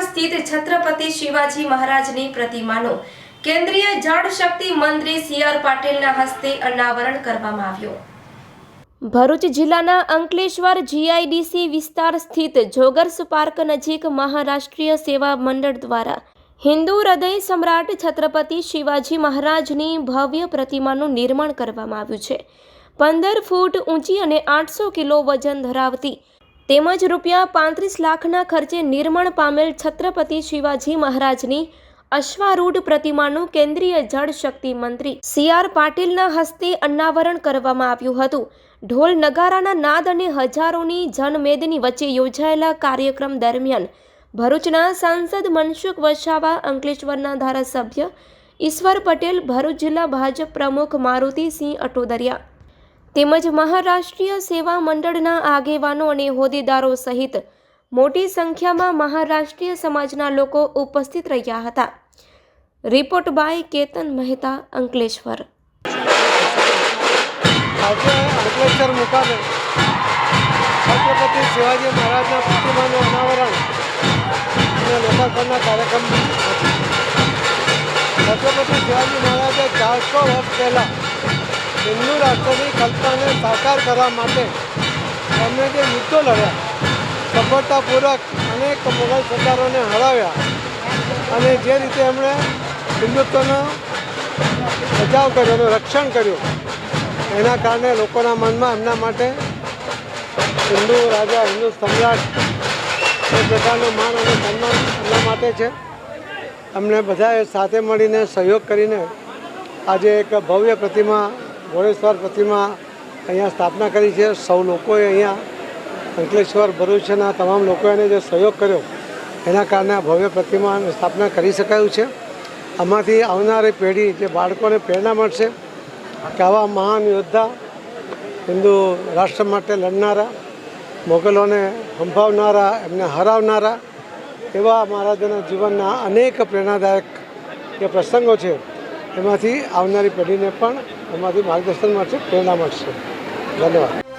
સ્થિત છત્રપતિ શિવાજી મહારાજની પ્રતિમાનો કેન્દ્રીય જળ શક્તિ મંત્રી સી આર પાટીલના હસ્તે અનાવરણ કરવામાં આવ્યું. ભરૂચ જિલ્લાના અંકલેશ્વર જીઆઈડીસી વિસ્તાર સ્થિત જોગર્સ પાર્ક નજીક મહારાષ્ટ્રીય સેવા મંડળ દ્વારા હિન્દુ હૃદય સમ્રાટ છત્રપતિ શિવાજી મહારાજની ભવ્ય પ્રતિમાનું નિર્માણ કરવામાં આવ્યું છે. પંદર ફૂટ ઊંચી અને આઠસો કિલો વજન ધરાવતી તેમજ રૂપિયા પાંત્રીસ લાખના ખર્ચે નિર્માણ પામેલ છત્રપતિ શિવાજી મહારાજની અશ્વારૂઢ પ્રતિમાનું કેન્દ્રીય જળ શક્તિ મંત્રી સી આર પાટીલના હસ્તે અનાવરણ કરવામાં આવ્યું હતું. ઢોલ નગારાના નાદ અને હજારોની જનમેદની વચ્ચે યોજાયેલા કાર્યક્રમ દરમિયાન ભરૂચના સાંસદ મનસુખ વસાવા, અંકલેશ્વરના ધારાસભ્ય ઈશ્વર પટેલ, ભરૂચ જિલ્લા ભાજપ પ્રમુખ મારુતિસિંહ અટોદરિયા તેમજ મહારાષ્ટ્રીય સેવા મંડળના આગેવાનો અને હોદ્દેદારો સહિત મોટી સંખ્યામાં મહારાષ્ટ્રીય સમાજના લોકો ઉપસ્થિત રહ્યા હતા. Report by Ketan Mehta, Ankleshwar. Ankleshwar મુકામે છત્રપતિ શિવાજી મહારાજના પ્રતિમાનું અનાવરણ અને લોકાર્પણના કાર્યક્રમ છત્રપતિ શિવાજી મહારાજે ચારસો વર્ષ પહેલાં હિન્દુ રાષ્ટ્રની કલ્પનાને સાકાર કરવા માટે અમે જે યુદ્ધો લડ્યા, સફળતાપૂર્વક અનેક મુઘલ સરદારોને હરાવ્યા અને જે રીતે એમણે હિન્દુત્વનો બચાવ કર્યો એનું રક્ષણ કર્યું, એના કારણે લોકોના મનમાં એમના માટે હિન્દુ રાજા, હિન્દુ સમ્રાટ એ પ્રકારનું માન અને સન્માન એમના માટે છે. અમને બધાએ સાથે મળીને સહયોગ કરીને આજે એક ભવ્ય પ્રતિમા ઘોડેશ્વર પ્રતિમા અહીંયા સ્થાપના કરી છે. સૌ લોકોએ અહીંયા અંકલેશ્વર ભરૂચના તમામ લોકોએ જે સહયોગ કર્યો, એના કારણે આ ભવ્ય પ્રતિમાની સ્થાપના કરી શકાયું છે. આમાંથી આવનારી પેઢી, જે બાળકોને પ્રેરણા મળશે કે આવા મહાન યોદ્ધા હિન્દુ રાષ્ટ્ર માટે લડનારા, મોગલોને હંફાવનારા એમને હરાવનારા, એવા મહારાજાના જીવનના અનેક પ્રેરણાદાયક જે પ્રસંગો છે, એમાંથી આવનારી પેઢીને પણ એમાંથી માર્ગદર્શન મળશે પ્રેરણા મળશે. ધન્યવાદ.